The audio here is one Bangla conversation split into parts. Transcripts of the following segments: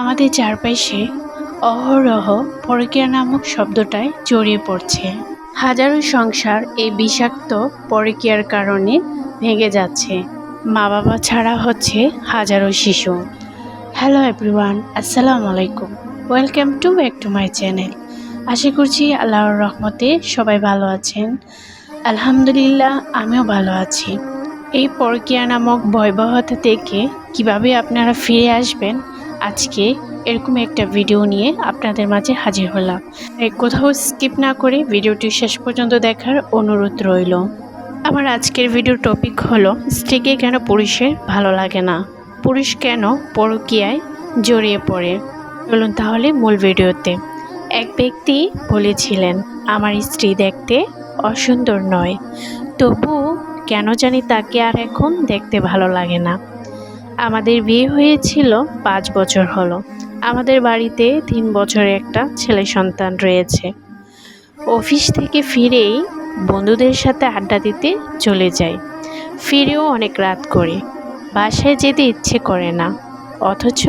আমাদের চারপাশে অহরহ পরকীয়া নামক শব্দটায় জড়িয়ে পড়ছে। হাজারো সংসার এই বিষাক্ত পরকীয়ার কারণে ভেঙে যাচ্ছে। মা বাবা ছাড়া হচ্ছে হাজারো শিশু। হ্যালো এভরিওয়ান, আসসালামু আলাইকুম। Welcome to back to my channel. আশা করছি আল্লাহর রহমতে সবাই ভালো আছেন। আলহামদুলিল্লাহ, আমিও ভালো আছি। এই পরকীয়া নামক ভয়াবহতা থেকে কীভাবে আপনারা ফিরে আসবেন আজকে এরকম একটা ভিডিও নিয়ে আপনাদের মাঝে হাজির হলাম। কোথাও স্কিপ না করে ভিডিওটি শেষ পর্যন্ত দেখার অনুরোধ রইল। আমার আজকের ভিডিওর টপিক হলো, স্ত্রীকে কেন পুরুষের ভালো লাগে না? পুরুষ কেন পরকীয়ায় জড়িয়ে পড়ে? চলুন তাহলে মূল ভিডিওতে এক ব্যক্তি বলেছিলেন, আমার স্ত্রী দেখতে অসুন্দর নয়। তবু কেন জানি তাকে আর এখন দেখতে ভালো লাগে না। আমাদের বিয়ে হয়েছিল পাঁচ বছর হলো। আমাদের বাড়িতে তিন বছরের একটা ছেলে সন্তান রয়েছে। অফিস থেকে ফিরেই বন্ধুদের সাথে আড্ডা দিতে চলে যাই। ফিরেও অনেক রাত করে। বাসায় যেতে ইচ্ছে করে না। অথচ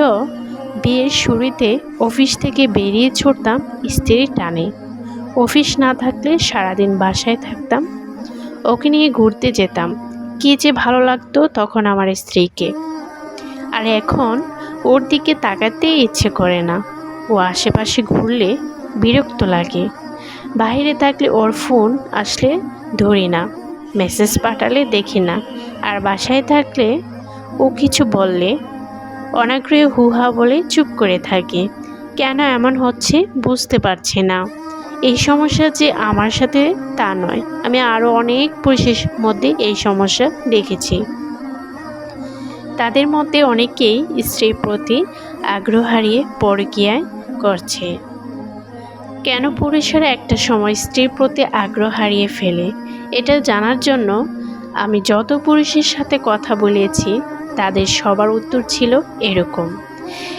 বিয়ের শুরুতে অফিস থেকে বেরিয়ে ছুটতাম স্ত্রীর টানে। অফিস না থাকলে সারাদিন বাসায় থাকতাম। ওকে নিয়ে ঘুরতে যেতাম। কী যে ভালো লাগতো তখন আমার স্ত্রীকে। আর এখন ওর দিকে তাকাতেই ইচ্ছে করে না। ও আশেপাশে ঘুরলে বিরক্ত লাগে। বাইরে থাকলে ওর ফোন আসলে ধরি না, মেসেজ পাঠালে দেখি না। আর বাসায় থাকলে ও কিছু বললে, অনাগ্রহে হুহা বলে চুপ করে থাকি। কেন এমন হচ্ছে বুঝতে পারছি না। এই সমস্যা যে আমার সাথে তা নয়। আমি আরও অনেক পুরুষের মধ্যে এই সমস্যা দেখেছি। তাদের মধ্যে অনেকেই স্ত্রীর প্রতি আগ্রহ হারিয়ে পরকীয়ায় করছে কেন পুরুষেরা একটা সময় স্ত্রীর প্রতি আগ্রহ হারিয়ে ফেলে, এটা জানার জন্য আমি যত পুরুষের সাথে কথা বলেছি, তাদের সবার উত্তর ছিল এরকম।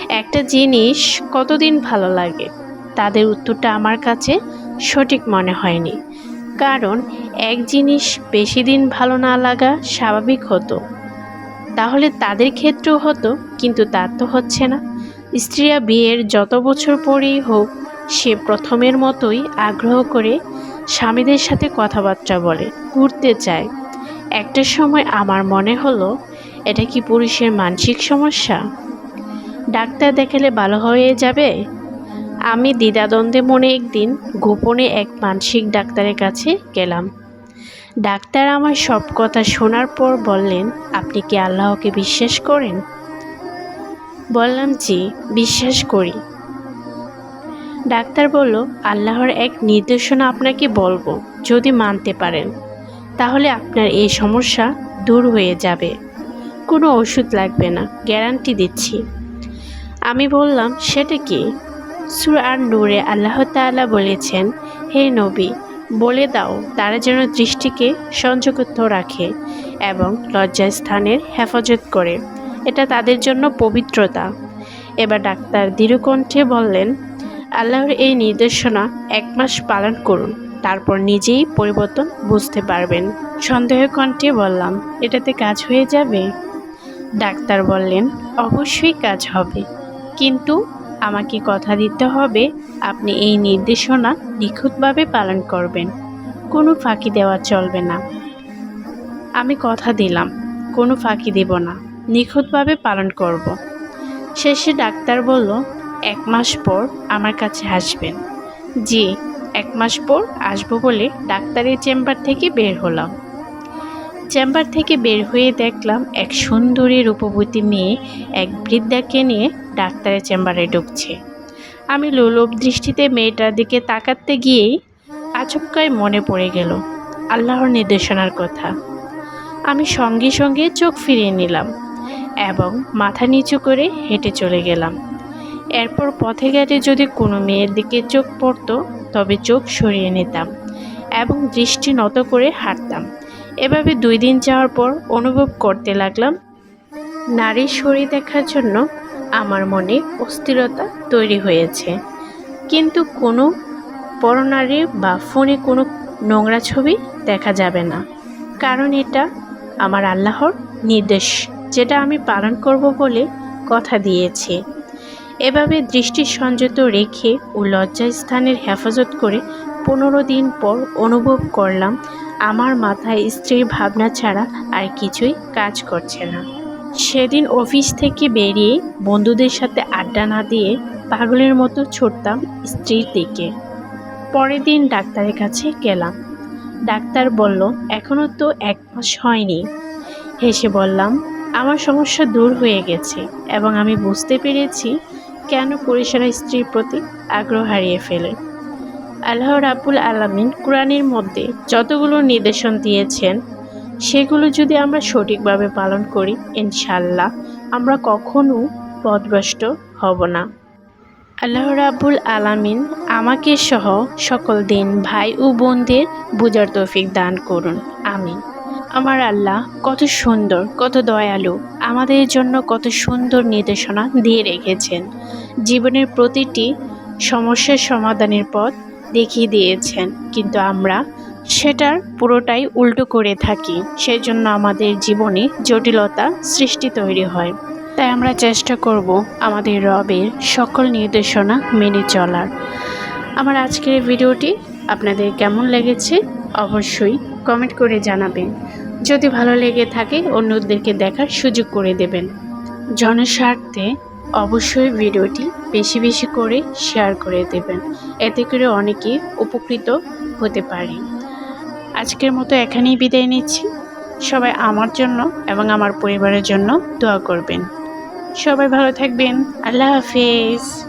একটা জিনিস কতদিন ভালো লাগে, তাদের উত্তরটা আমার কাছে সঠিক মনে হয়নি। কারণ এক জিনিস বেশি দিন ভালো না লাগা স্বাভাবিক হতো। তাহলে তাদের ক্ষেত্রেও হতো, কিন্তু তার তো হচ্ছে না। স্ত্রীরা বিয়ের যত বছর পরেই হোক, সে প্রথমের মতোই আগ্রহ করে স্বামীদের সাথে কথাবার্তা বলে, ঘুরতে চায়। একটা সময় আমার মনে হলো, এটা কি পুরুষের মানসিক সমস্যা? ডাক্তার দেখালে ভালো হয়ে যাবে? আমি দ্বিধাদ্বন্দ্বে মনে একদিন গোপনে এক মানসিক ডাক্তারের কাছে গেলাম। ডাক্তার আমার সব কথা শোনার পর বললেন, আপনি কি আল্লাহকে বিশ্বাস করেন? বললাম, জি, বিশ্বাস করি। ডাক্তার বলল, আল্লাহর এক নির্দেশনা আপনাকে বলব, যদি মানতে পারেন। তাহলে আপনার এই সমস্যা দূর হয়ে যাবে। কোনো ওষুধ লাগবে না, গ্যারান্টি দিচ্ছি। আমি বললাম, সেটা কি? সুর আর নূরে আল্লাহ তাআলা বলেছেন, হে নবী বলে দাও, তারা যেন দৃষ্টিকে সংযুক্ত রাখে এবং লজ্জাস্থানের হেফাজত করে। এটা তাদের জন্য পবিত্রতা। এবার ডাক্তার দৃঢ়কণ্ঠে বললেন, আল্লাহর এই নির্দেশনা এক মাস পালন করুন, তারপর নিজেই পরিবর্তন বুঝতে পারবেন। সন্দেহ কণ্ঠে বললাম, এটাতে কাজ হয়ে যাবে? ডাক্তার বললেন, অবশ্যই কাজ হবে। কিন্তু আমাকে কথা দিতে হবে, আপনি এই নির্দেশনা নিখুঁতভাবে পালন করবেন। কোনো ফাঁকি দেওয়া চলবে না। আমি কথা দিলাম, কোনো ফাঁকি দেব না, নিখুঁতভাবে পালন করব। শেষে ডাক্তার বলল, এক মাস পর আমার কাছে আসবেন। জি, এক মাস পর আসব বলে ডাক্তারের চেম্বার থেকে বের হলাম। চেম্বার থেকে বের হয়ে দেখলাম এক সুন্দরী রূপবতী মেয়ে এক বৃদ্ধাকে নিয়ে ডাক্তারের চেম্বারে ঢুকছে। আমি লোলভ দৃষ্টিতে মেয়েটার দিকে তাকাতে গিয়েই আচমকায় মনে পড়ে গেল আল্লাহর নির্দেশনার কথা। আমি সঙ্গে সঙ্গে চোখ ফিরিয়ে নিলাম এবং মাথা নিচু করে হেঁটে চলে গেলাম। এরপর পথে ঘাটে যদি কোনো মেয়ের দিকে চোখ পড়তো, তবে চোখ সরিয়ে নিতাম এবং দৃষ্টি নত করে হাঁটতাম। এভাবে দুই দিন যাওয়ার পর অনুভব করতে লাগলাম, নারীর শরীর দেখার জন্য আমার মনে অস্থিরতা তৈরি হয়েছে। কিন্তু কোনো পরনারী বা ফোনে কোনো নোংরা ছবি দেখা যাবে না। কারণ এটা আমার আল্লাহর নির্দেশ, যেটা আমি পালন করব বলে কথা দিয়েছি। এভাবে দৃষ্টি সংযত রেখে ও লজ্জাস্থানের হেফাজত করে পনেরো দিন পর অনুভব করলাম, আমার মাথায় স্ত্রীর ভাবনা ছাড়া আর কিছুই কাজ করছে না। সেদিন অফিস থেকে বেরিয়ে বন্ধুদের সাথে আড্ডা না দিয়ে পাগলের মতো ছুটতাম স্ত্রীর দিকে। পরের দিন ডাক্তারের কাছে গেলাম। ডাক্তার বলল এখনও তো এক মাস হয়নি। হেসে বললাম, আমার সমস্যা দূর হয়ে গেছে এবং আমি বুঝতে পেরেছি কেন পুরুষেরা স্ত্রীর প্রতি আগ্রহ হারিয়ে ফেলে। আল্লাহ রাবুল আলামিন কোরআনের মধ্যে যতগুলো নির্দেশন দিয়েছেন সেগুলো যদি আমরা সঠিকভাবে পালন করি ইনশাল্লাহ আমরা কখনো পথভ্রষ্ট হব না। আল্লাহ রাবুল আলামিন আমাকে সহ সকল দিন ভাই ও বোনদের বুঝার তৌফিক দান করুন। আমিন। আমার আল্লাহ কত সুন্দর, কত দয়ালু, আমাদের জন্য কত সুন্দর নির্দেশনা দিয়ে রেখেছেন। জীবনের প্রতিটি সমস্যার সমাধানের পথ দেখিয়ে দিয়েছেন। কিন্তু আমরা সেটার পুরোটাই উল্টো করে থাকি, সেজন্য আমাদের জীবনে জটিলতা সৃষ্টি তৈরি হয়। তাই আমরা চেষ্টা করব আমাদের রবের সকল নির্দেশনা মেনে চলার। আমার আজকের ভিডিওটি আপনাদের কেমন লেগেছে অবশ্যই কমেন্ট করে জানাবেন। যদি ভালো লেগে থাকে, অন্যদেরকে দেখার সুযোগ করে দেবেন। জনস্বার্থে অবশ্যই ভিডিওটি বেশি বেশি করে শেয়ার করে দেবেন। এতে করে অনেকে উপকৃত হতে পারে। আজকের মতো এখানেই বিদায় নিচ্ছি। সবাই আমার জন্য এবং আমার পরিবারের জন্য দোয়া করবেন। সবাই ভালো থাকবেন। আল্লাহ হাফেজ।